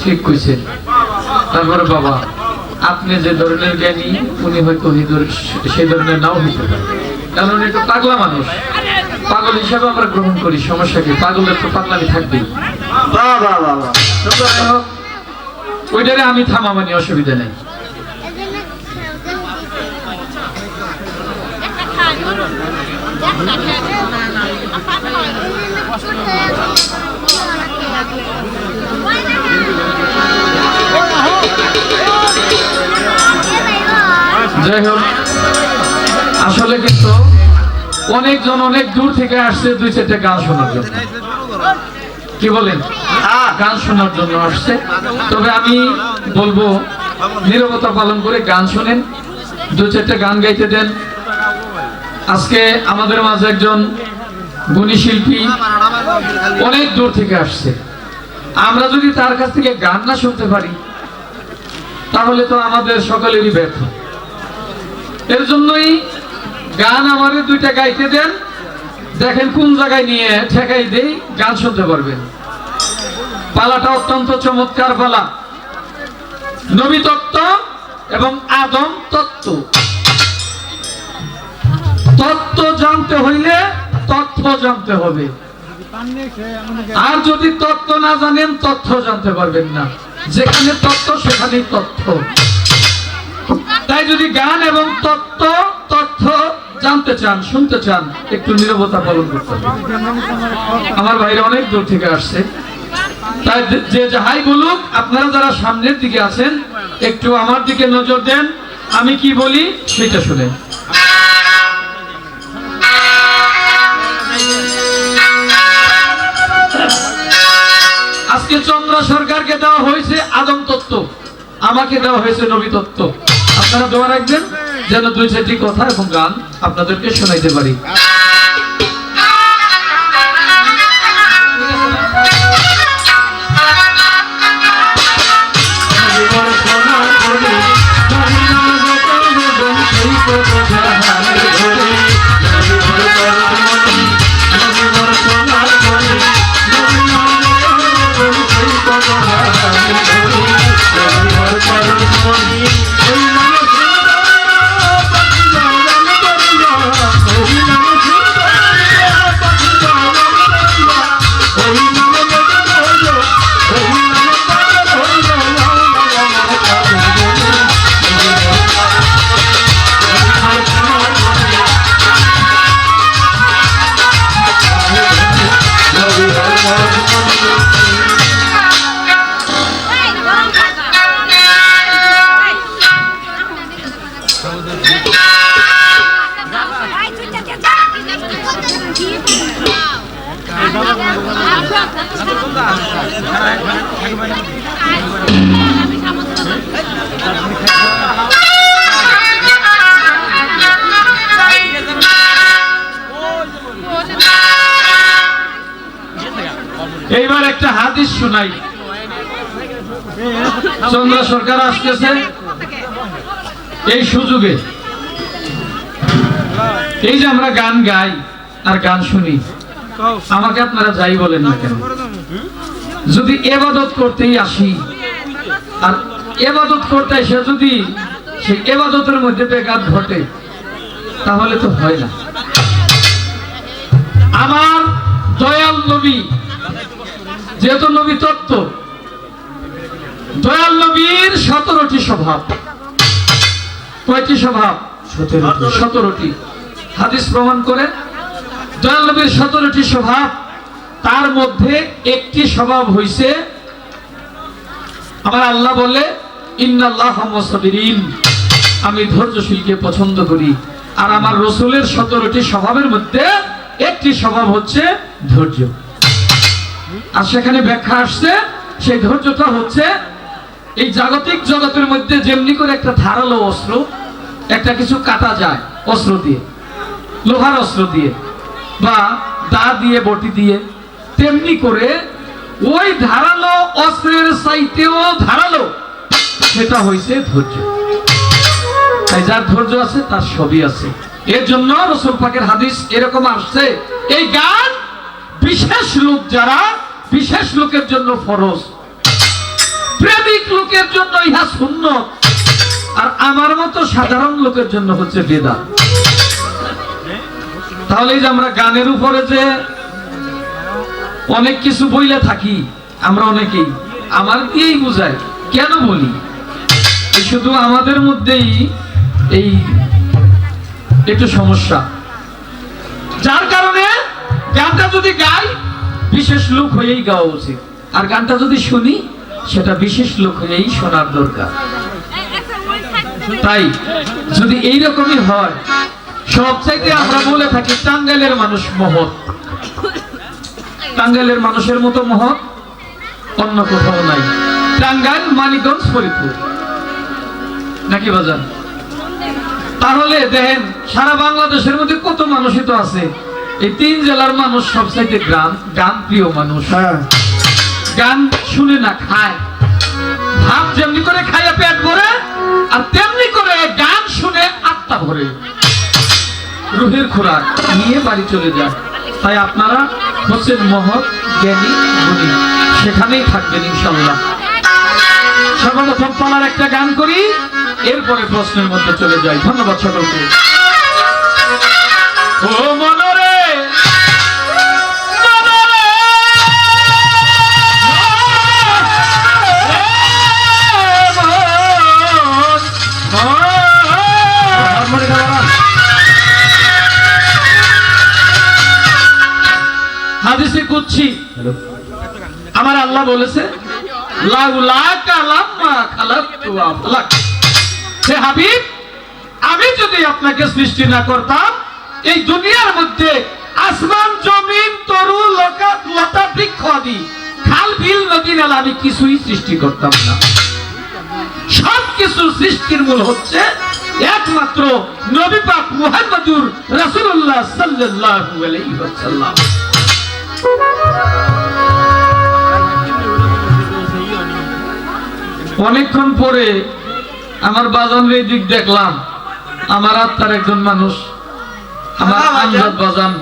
ঠিক কইছেন। তারপরে বাবা আপনি যে ধরনের জ্ঞানী উনি হয়তো সেই ধরনের নাও হইতে পারে। কারণ উনি একটু পাগলা মানুষ। পাগল হিসাবে আমরা গ্রহণ করি সমস্যা কি? পাগলের তো পাগলামি থাকবেই তো ওইটারে আমি থামা মানে অসুবিধা নেই। যাই হোক আসলে কিন্তু অনেকজন অনেক দূর থেকে আসছে দুই চারটে গান শোনার জন্য। কি বলেন? হ্যাঁ। গান শোনার জন্য আসছে। তবে আমি বলব নিরবতা পালন করে গান শোনেন দু চারটে গান গাইতে দেন। আজকে আমাদের মাঝে একজন গুণী শিল্পী অনেক দূর থেকে আসছে। আমরা যদি তার কাছ থেকে গান না শুনতে পারি তাহলে তো আমাদের সকলেরই ব্যর্থ এর জন্যই গান আমাদের দুইটা গাইতে দেন। দেখেন কোন জায়গায় নিয়ে ঠেকাই দেই, গান শুনতে পারবেন। পালাটা অত্যন্ত চমৎকার পালা। নবী তত্ত্ব এবং আদম তত্ত্ব। তত্ত্ব জানতে হইলে তথ্য জানতে হবে। আর যদি তত্ত্ব না জানেন তথ্য জানতে পারবেন না। যেখানে তত্ত্ব, সেখানেই তথ্য তাই যদি গান এবং তত্ত্ব, তথ্য জানতে চান, শুনতে চান, একটু নীরবতা পালন করতে আমার ভাইরা অনেক দূর থেকে আসছে। তাই যে- যাহাই বলুক, আপনারা যারা সামনের দিকে আছেন, একটু আমার দিকে নজর দেন। আমি কি বলি? সেটা শুনেন। আজকে চন্দ্র সরকারকে দেওয়া হয়েছে আদম তত্ত্ব। আমাকে দেওয়া হয়েছে নবী তত্ত্ব। আপনারা দোয়া রাখবেন যেন দুই চারটি কথা এবং গান আপনাদেরকে শোনাইতে পারি। এইবার একটা হাদিস শোনাই। চন্দ্র সরকার আসতেছে এই সুযোগে। এই যে আমরা গান গাই, আর গান শুনি, আমাকে আপনারা যাই বলেন না কেন? যদি এবাদত করতেই আসি, আর এবাদত করতে এসে যদি সেই এবাদতের মধ্যে বেঘাত ঘটে, তাহলে তো হয় না। আমার দয়াল নবী যেহেতু নবী তত্ত্ব দয়াল নবীর সতেরোটি স্বভাব। কয়টি স্বভাব? সতেরোটি। হাদিস প্রমাণ করে দয়াল নবীর সতেরোটি স্বভাব তার মধ্যে একটি স্বভাব হইছে আমার আল্লাহ বলে ইন্নাল্লাহ মুসাবিরিন। আমি ধৈর্যশীলকে পছন্দ করি। আর আমার রসুলের সতেরোটি স্বভাবের মধ্যে একটি স্বভাব হচ্ছে ধৈর্য। আর সেখানে ব্যাখ্যা আসছে, সেই ধৈর্যটা হচ্ছে এই জাগতিক জগতের মধ্যে যেমনি করে একটা ধারালো অস্ত্র, একটা কিছু কাটা যায় অস্ত্র দিয়ে, লোহার অস্ত্র দিয়ে বা দা দিয়ে, বটি দিয়ে, তেমনি করে ওই ধারালো অস্ত্রের চাইতেও ধারালো সেটা হয়েছে ধৈর্য। তাই যার ধৈর্য আছে, তার সবই আছে। এর জন্য রসুল পাকের হাদিস এরকম আসছে। এই গান বিশেষ লোক যারা, বিশেষ লোকের জন্য ফরজ। প্রেমিক লোকের জন্য ইহা শূন্য আর আমার মতো সাধারণ লোকের জন্য হচ্ছে বেদা তাহলে যে আমরা গানের উপরে যে অনেক কিছু বইলে থাকি, আমরা অনেকেই, আমার দিয়েই বুঝায়। কেন বলি? শুধু আমাদের মধ্যেই এই একটু সমস্যা। যার কারণে গানটা যদি গাই, বিশেষ লোক হয়েই গাওয়া উচিত। আর গানটা যদি শুনি, সেটা বিশেষ লোক হয়েই শোনার দরকার। তাই যদি এই রকমই হয় সব চাইতে আমরা বলে থাকি টাঙ্গাইলের মানুষ মহৎ। টাঙ্গাইলের মানুষের মতো মহৎ অন্য কোথাও নাই। টাঙ্গাইল, মানিকগঞ্জ, ফরিদপুর। নাকি বাজান তাহলে দেখেন সারা বাংলাদেশের মধ্যে কত মানুষই তো আছে। এই তিন জেলার মানুষ সবচাইতে গান গান প্রিয় মানুষ। হ্যাঁ। গান শুনে না খায়। ভাব যেমনি করে খাইয়া পেট ভরে আর তেমনি করে গান শুনে আত্মা ভরে। রুহের খোরাক নিয়ে বাড়ি চলে যায়। তাই আপনারা হচ্ছেন মহৎ জ্ঞানী গুণী সেখানেই থাকবেন ইনশাল্লাহ সর্বপ্রথম পালার একটা গান করি। এরপরে প্রশ্নের মধ্যে চলে যাই। ধন্যবাদ সকলকে। ও মনরে! হাদিসে কুচ্ছি আমার আল্লাহ বলেছে লাউলাকা লাম্মা খালাকতু আফলাক। হে হাবিব, আমি যদি আপনাকে সৃষ্টি না করতাম, এই দুনিয়ার মধ্যে আসমান, জমিন, তরু, লতা বৃক্ষ আদি, খাল, বিল, নদী, নালা, আমি কিছুই সৃষ্টি করতাম না। সব কিছু সৃষ্টির মূল হচ্ছে একমাত্র নবী পাক মুহাম্মদুর রাসূলুল্লাহ সাল্লাল্লাহু আলাইহি ওয়াসাল্লাম। অনেকক্ষণ পরে আমার বাজানের এই দিক দেখলাম। আমার আত্মার একজন মানুষ। আমার আমজাদ বাজান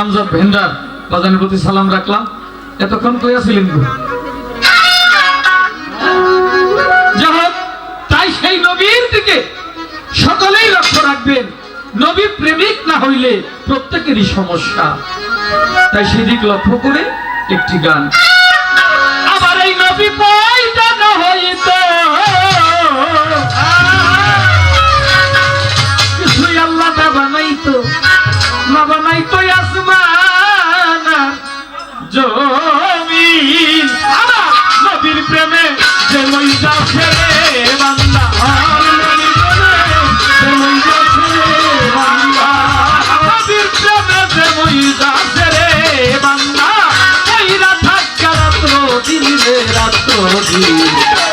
আমজাদ ভেন্ডার বাজানের প্রতি সালাম রাখলাম। এতক্ষণ কইয়াছিলেন তাই সেই নবীর দিকে সকলেই লক্ষ্য রাখবেন। নবী প্রেমিক না হইলে প্রত্যেকেরই সমস্যা। তাই সেদিক লক্ষ্য করে একটি গান। আবার এই নবী পয়দা না বানাইতো আসমান জমিন। আমার নবীর প্রেমে যে লই যাচ্ছে রে বান্দা আর নবীর প্রেমে যে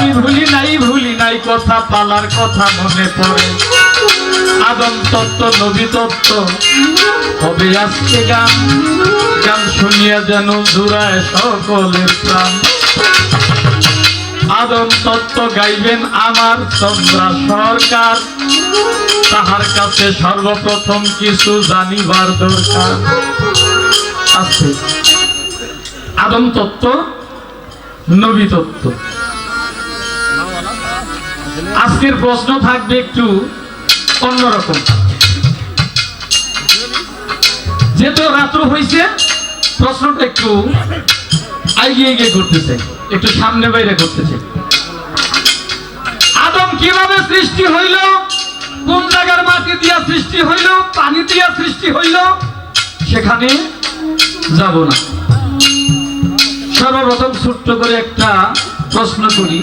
আমি ভুলি নাই ভুলি নাই, কথা পালার কথা মনে পড়ে। আদম তত্ত্ব, নবী তত্ত্ব, হবে আজকে গান। গান শুনিয়া যেন জুড়ায় সকলের প্রাণ। আদম তত্ত্ব গাইবেন আমার চন্দ্রা সরকার। তাহার কাছে সর্বপ্রথম কিছু জানিবার দরকার। আছে। আদম তত্ত্ব, নবী তত্ত্ব। আজকের প্রশ্ন থাকবে একটু অন্যরকম। যেহেতু রাত্র হয়েছে প্রশ্নটা একটু এগিয়ে এগিয়ে করতেছে একটু সামনে বাইরে করতেছে আদম কীভাবে সৃষ্টি হইল? কোন জায়গার মাটি দিয়া সৃষ্টি হইল? পানি দিয়া সৃষ্টি হইল? সেখানে যাব না। সর্বপ্রথম ছোট্ট করে একটা প্রশ্ন করি।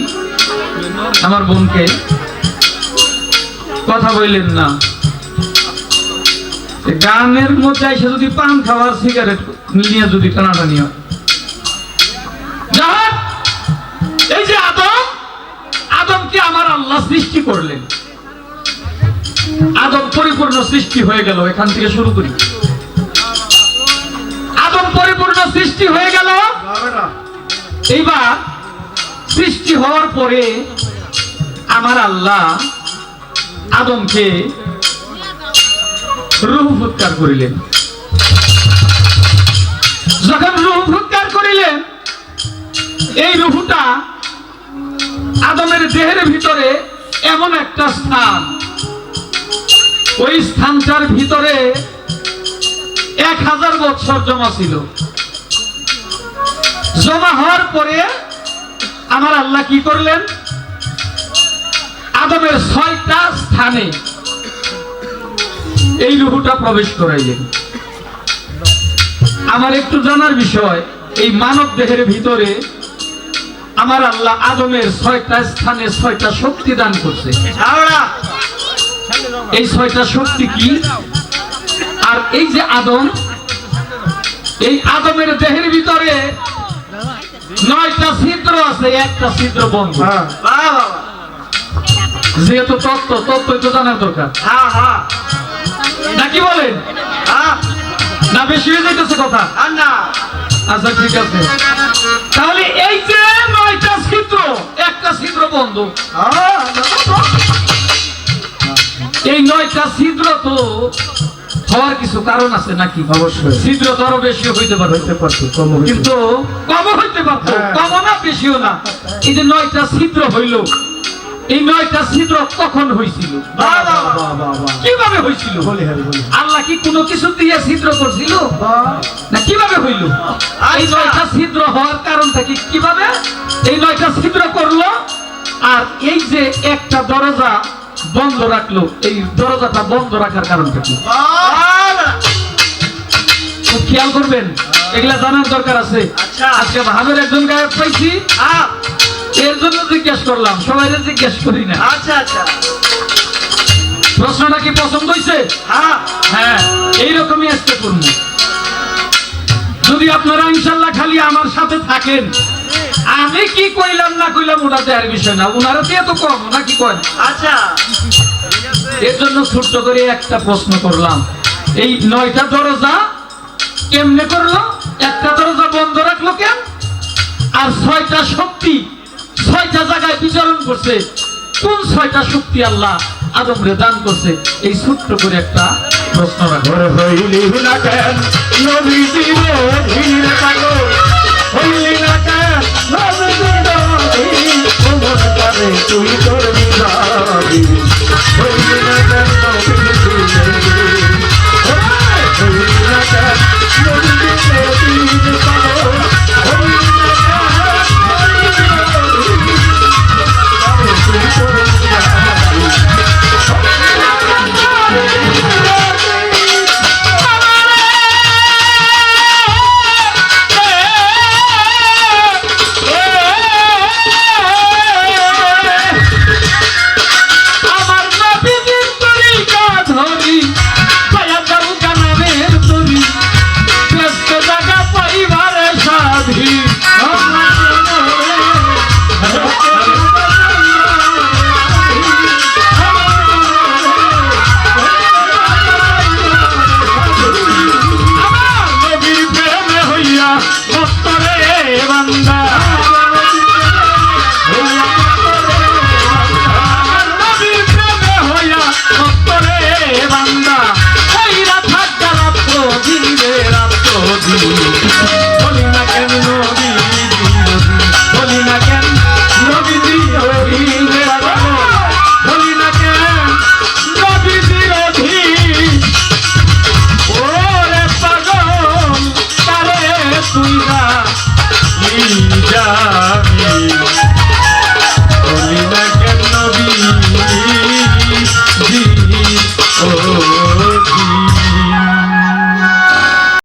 আমার বোনকে। কথা বললেন না। গানের মধ্যে এসে যদি পান খাওয়ার সিগারেট নিয়ে যদি টানাটানি হয়। এই যে আদম আদমকে আমার আল্লাহ সৃষ্টি করলেন। আদম পরিপূর্ণ সৃষ্টি হয়ে গেল এখান থেকে শুরু করি। আদম পরিপূর্ণ সৃষ্টি হয়ে গেল। এইবার সৃষ্টি হওয়ার পরে আমার আল্লাহ আদমকে রুহ ফুৎকার করিলেন। যখন রুহ ফুৎকার করিলেন, এই রুহুটা আদমের দেহের ভিতরে এমন একটা স্থান। ওই স্থানটার ভিতরে এক হাজার বৎসর জমা ছিল। জমা হওয়ার পরে আমার আল্লাহ কি করলেন? আদমের ছয়টা স্থানে এই রুহুটা প্রবেশ করাইলেন। আমার একটু জানার বিষয়, এই মানব দেহের ভিতরে আমার আল্লাহ আদমের ছয়টা স্থানে ছয়টা শক্তি দান করছে। এই ছয়টা শক্তি কি? আর এই যে আদম, এই আদমের দেহের ভিতরে নয়টা ছিদ্র আছে, একটা ছিদ্র বন্ধ। বাবা যেহেতু তত্ত্ব তত্ত্বই তো জানার দরকার। হ্যাঁ হ্যাঁ। নাকি বলেন? হ্যাঁ। না বেশি হয়ে যাইতেছে কথা? না আচ্ছা ঠিক আছে। তাহলে এই যে নয়টা ছিদ্র একটা ছিদ্র বন্ধ। এই নয়টা ছিদ্র তো হওয়ার কিছু কারণ আছে নাকি? অবশ্যই। ছিদ্র তো আরও বেশি হইতে পারে। হইতে পারতো কম কিন্তু কম হইতে পারতো। কম না বেশিও না। এই যে নয়টা ছিদ্র হইল এই নয়টা ছিদ্র কখন হয়েছিল। কীভাবে হয়েছিল বলি হ্যাঁ আল্লাহ কি কোনো কিছু দিয়ে ছিদ্র করছিল। না কীভাবে হইল? এই আচ্ছা। নয়টা ছিদ্র হওয়ার কারণটা কি কীভাবে এই নয়টা ছিদ্র করল? আর এই যে একটা দরজা বন্ধ রাখল এই দরজাটা বন্ধ রাখার কারণটা কি খেয়াল করবেন এগুলা জানার দরকার আছে। আচ্ছা। আজকে ভাবের একজন গায়ক পাইছি। হ্যাঁ। এর জন্য জিজ্ঞেস করলাম সবাই জিজ্ঞেস করি না। আচ্ছা আচ্ছা। প্রশ্নটা কি পছন্দ হয়েছে হ্যাঁ। হ্যাঁ এইরকমই আজকে করব। যদি আপনারা ইনশাল্লাহ খালি আমার সাথে থাকেন আমি কি কইলাম না কইলাম ওটা দেওয়ার বিষয় না। ওনারা তো কম না কি করেন আচ্ছা। এর জন্য ছোট্ট করে একটা প্রশ্ন করলাম। এই নয়টা দরজা কেমনে করল? একটা দরজা বন্ধ রাখল কেন? আর ছয়টা শক্তি ছয়টা জায়গায় বিচরণ করছে। কোন ছয়টা শক্তি আল্লাহ আদমরে দান করছে? এই সূত্র করে একটা প্রশ্ন ঘর